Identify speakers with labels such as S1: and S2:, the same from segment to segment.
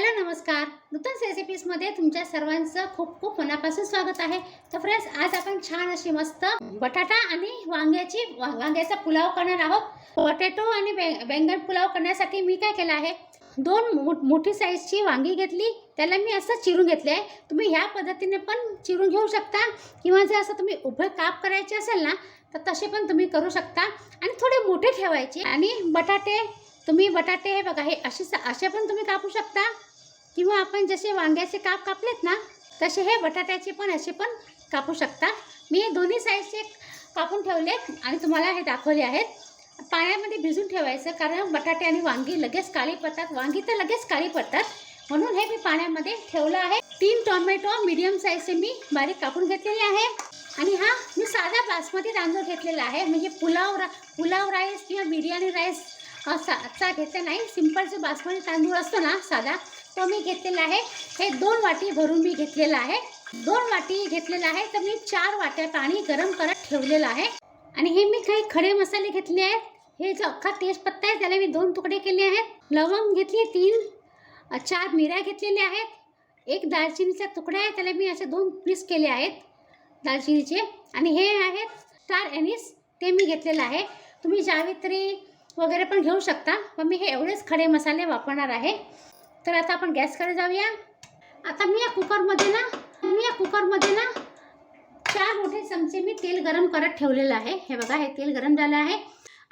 S1: Hello नमस्कार. नूतन रेसिपीजमध्ये तुमच्या सर्वांचं खूप खूप मनापासून स्वागत आहे. तर फ्रेंड्स आज आपण छान अशी मस्त बटाटा आणि वांग्याची वांग्याचा पुलाव करणार आहोत. पोटॅटो आणि बे- बैंगन पुलाव करण्यासाठी मी काय केलं आहे? दोन मो मोठी साईजची वांगी घेतली. त्याला मी असं चिरून घेतले आहे तुम्ही ह्या पद्धतीने पण चिरून घेऊ शकता. किंवा जर असं तुम्ही उभं काप करायचे असेल ना तर तसे पण तुम्ही करू शकता. आणि थोडे मोठे ठेवायचे. आणि बटाटे तुम्ही बटाटे हे बघा हे असे असे पण तुम्ही कापू शकता. किंवा आपण जसे वांग्याचे काप कापलेत ना तसे हे बटाट्याचे पण असे पण कापू शकता. मी हे दोन्ही साईजचे कापून ठेवले आणि तुम्हाला हे दाखवले आहेत. पाण्यामध्ये भिजून ठेवायचं कारण बटाटे आणि वांगी लगेच काळी पडतात. वांगी तर लगेच काळी पडतात. म्हणून हे मी पाण्यामध्ये ठेवलं आहे. तीन टोमॅटो मिडियम साईजचे मी बारीक कापून घेतलेले आहे. आणि हा मी साधा बासमती तांदूळ घेतलेला आहे. म्हणजे पुलाव रा पुलाव राईस किंवा बिर्याणी राईस असा घेतला नाही. सिंपल जो बासमती तांदूळ असतो ना साधा तर मी घेतलेलं आहे. हे दोन वाटी भरून मी घेतलेलं आहे. दोन वाटी घेतलेलं आहे तर मी चार वाट्या पाणी गरम करत ठेवलेलं आहे. आणि हे मी काही खडे मसाले घेतले आहेत. हे जो अख्खा तेजपत्ता आहे त्याला मी दोन तुकडे केले आहेत. लवंग घेतली तीन. चार मिऱ्या घेतलेल्या आहेत. एक दालचिनीचा तुकडा आहे त्याला मी असे दोन पीस केले आहेत दालचिनीचे. आणि हे आहेत स्टार एनिस ते मी घेतलेलं आहे. तुम्ही जावित्री वगैरे पण घेऊ शकता पण मी हे एवढेच खडे मसाले वापरणार आहे. तर आता आपण गॅसकडे जाऊया. आता मी या कुकरमध्ये ना मी या कुकरमध्ये ना चार मोठे चमचे मी तेल गरम करत ठेवलेलं आहे. हे बघा हे तेल गरम झालं आहे.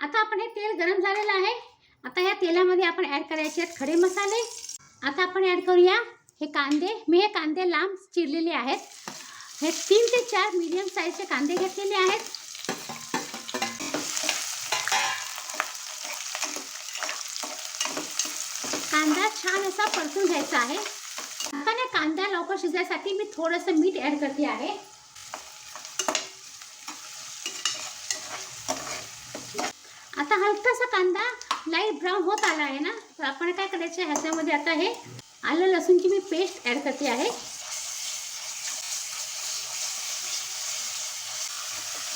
S1: आता आपण हे तेल गरम झालेलं आहे. आता या तेलामध्ये आपण ॲड करायचे आहेत खडे मसाले. आता आपण ॲड करूया हे कांदे. मी हे कांदे लांब चिरलेले आहेत. हे तीन ते चार मीडियम साईजचे कांदे घेतलेले आहेत. कांदा छान असा परतून घ्यायचा आहे. आता ना कांदा लवकर शिजायसाठी मी थोडंसं मीठ ॲड करते आहे. आता हलकासा कांदा लाइट ब्राऊन होत आला आहे ना तर आपण काय करायचं ह्याच्यामध्ये आता हे आलं लसूणची मी पेस्ट ॲड करते आहे.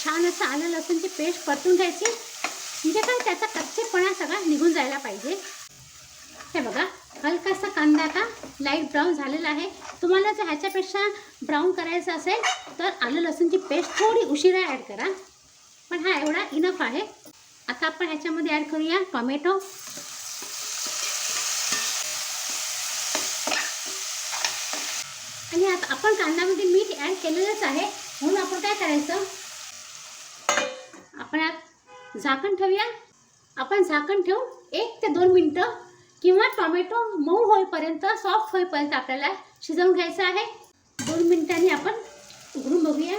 S1: छान असं आलं लसूणची पेस्ट परतून घ्यायची. म्हणजे काय त्याचा कच्चेपणा सगळा निघून जायला पाहिजे. हे बघा हलकासा कांदा आता लाइट ब्राऊन झालेला आहे. तुम्हाला जर ह्याच्यापेक्षा ब्राऊन करायचं असेल तर आलं लसूणची पेस्ट थोडी उशिरा ॲड करा. पण हा एवढा इनफ आहे. आता आपण ह्याच्यामध्ये ॲड करूया टोमॅटो आणि आता आपण कांद्यामध्ये मीठ ॲड केलेलंच आहे. म्हणून आपण काय करायचं? आपण आत झाकण ठेवूया. आपण झाकण ठेवून एक ते दोन मिनटं किंवा टोमॅटो मऊ होईपर्यंत सॉफ्ट होईपर्यंत आपल्याला शिजवून घ्यायचं आहे. दोन मिनिटांनी आपण उघडून बघूया.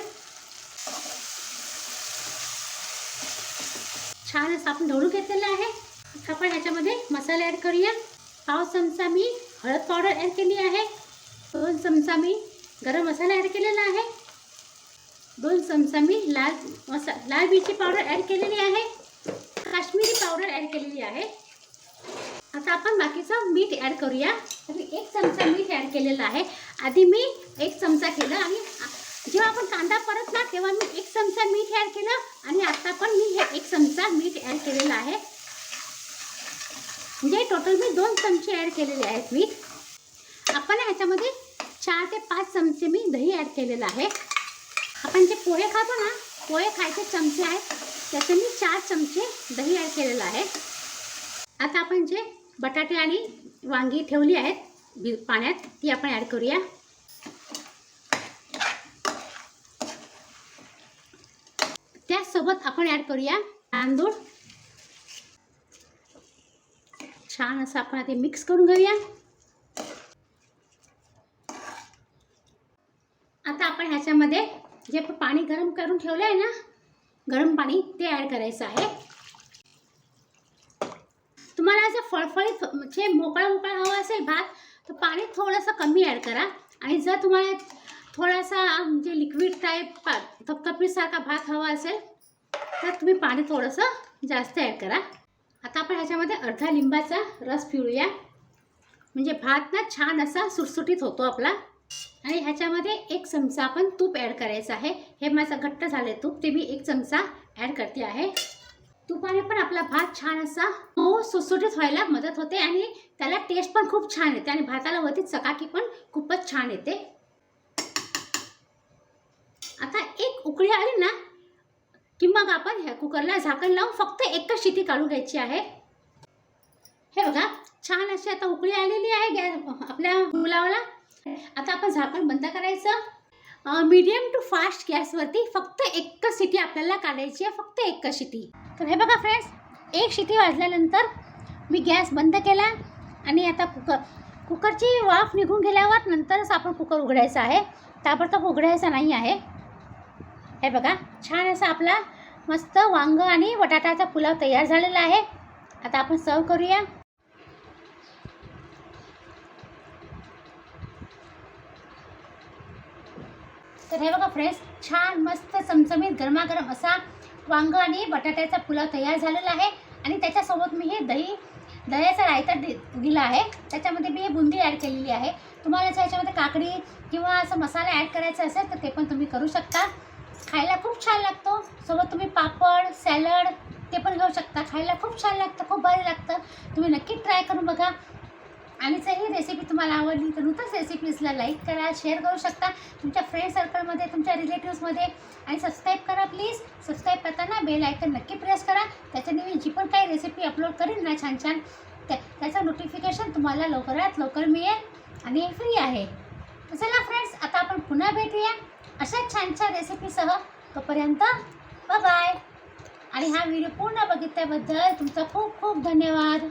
S1: छान असं आपण ढवळून घेतलेलं आहे. आपण ह्याच्यामध्ये मसाले ॲड करूया. पाव चमचा मी हळद पावडर ॲड केली आहे. दोन चमचा मी गरम मसाला ॲड केलेला आहे. दोन चमचा मी लाल मसा लाल मिरची पावडर ॲड केलेली आहे. काश्मीरी पावडर ॲड केलेली आहे. आता आपण बाकीचं मीठ ॲड करूया. तर मी एक चमचा मीठ ॲड केलेलं आहे. आधी मी एक चमचा केलं आणि जेव्हा आपण कांदा परतला तेव्हा मी एक चमचा मीठ ॲड केलं आणि आता पण मी हे एक चमचा मीठ ॲड केलेलं आहे. म्हणजे टोटल मी दोन चमचे ॲड केलेले आहेत मीठ. आपण ह्याच्यामध्ये चार ते पाच चमचे मी दही ॲड केलेलं आहे. आपण जे पोहे खातो ना पोहे खायचे चमचे आहेत त्याचे मी चार चमचे दही ॲड केलेलं आहे. आता आपण जे बटाटे आणि वांगी ठेवली आहेत. बी पाण्यात. ती आपण ॲड करूया. त्यासोबत आपण ॲड करूया तांदूळ. छान असं आपण ते मिक्स करून घेऊया. आता आपण ह्याच्यामध्ये जे पाणी गरम करून ठेवलं आहे ना गरम पाणी ते ॲड करायचं आहे. तुम्हाला असं फळफळीत म्हणजे मोकळा मोकळा हवा असेल भात तर पाणी थोडंसं कमी ॲड करा. आणि जर तुम्हाला थोडासा म्हणजे लिक्विड टाईप पा थपथपीसारखा भात हवा असेल तर तुम्ही पाणी थोडंसं जास्त ॲड करा. आता आपण ह्याच्यामध्ये अर्धा लिंबाचा रस पिळूया. म्हणजे भात ना छान असा सुटसुटीत होतो आपला. आणि ह्याच्यामध्ये एक चमचा आपण तूप ॲड करायचं आहे. हे माझं घट्ट झालं आहे तूप ते मी एक चमचा ॲड करते आहे. तुपाने पण आपला भात छान असा मऊ सुटसुटीत व्हायला मदत होते आणि त्याला टेस्ट पण खूप छान येते आणि भाताला वरती चकाकी पण खूपच छान येते. आता एक उकळी आली ना की मग आपण ह्या कुकरला झाकण लावून फक्त एकच शिटी काढून घ्यायची आहे. हे बघा छान अशी आता उकळी आलेली आहे गॅस आपल्या मुलावाला आता आपण झाकण बंद करायचं. मीडियम टू फास्ट गॅसवरती फक्त एकच शिटी आपल्याला काढायची आहे फक्त एकच शिटी तर हे बघा फ्रेंड्स एक शिती वाजल्यानंतर मी गॅस बंद केला आणि आता कुकर कुकरची वाफ निघून गेल्यावर नंतरच आपण कुकर उघडायचा आहे. ताबडतोब उघडायचा नाही आहे. हे बघा छान असा आपला मस्त वांग आणि बटाट्याचा पुलाव तयार झालेला आहे. आता आपण सर्व करूया. तर हे बघा फ्रेंड्स छान मस्त चमचमीत गरमागरम असा वांग आणि बटाट्याचा पुलाव तयार झालेला आहे. आणि त्याच्यासोबत मी हे दही दह्याचा रायता दि दिला आहे. त्याच्यामध्ये मी हे बुंदी ॲड केलेली आहे. तुम्हाला जर याच्यामध्ये काकडी किंवा असं मसाला ॲड करायचा असेल तर ते पण तुम्ही करू शकता. खायला खूप छान लागतो. सोबत तुम्ही पापड सॅलड ते पण घेऊ शकता. खायला खूप छान लागतं खूप भारी लागतं. तुम्ही नक्की ट्राय करून बघा. आणि जर ही रेसिपी तुम्हाला आवडली तर नुकतंच रेसिपीजला लाईक करा शेअर करू शकता. तुमच्या फ्रेंड सर्कलमध्ये तुमच्या रिलेटिव्समध्ये आणि सबस्क्राईब करा प्लीज सबस्क्राईब करताना बेल आयकन नक्की प्रेस करा. त्याच्याने मी जी पण काही रेसिपी अपलोड करेन ना छान छान त्या त्याचं नोटिफिकेशन तुम्हाला लवकरात लवकर मिळेल आणि फ्री आहे. तर चला फ्रेंड्स आता आपण पुन्हा भेटूया. अशा छान छान रेसिपीसह तोपर्यंत बाय आणि हा व्हिडिओ पूर्ण बघितल्याबद्दल तुमचा खूप खूप धन्यवाद.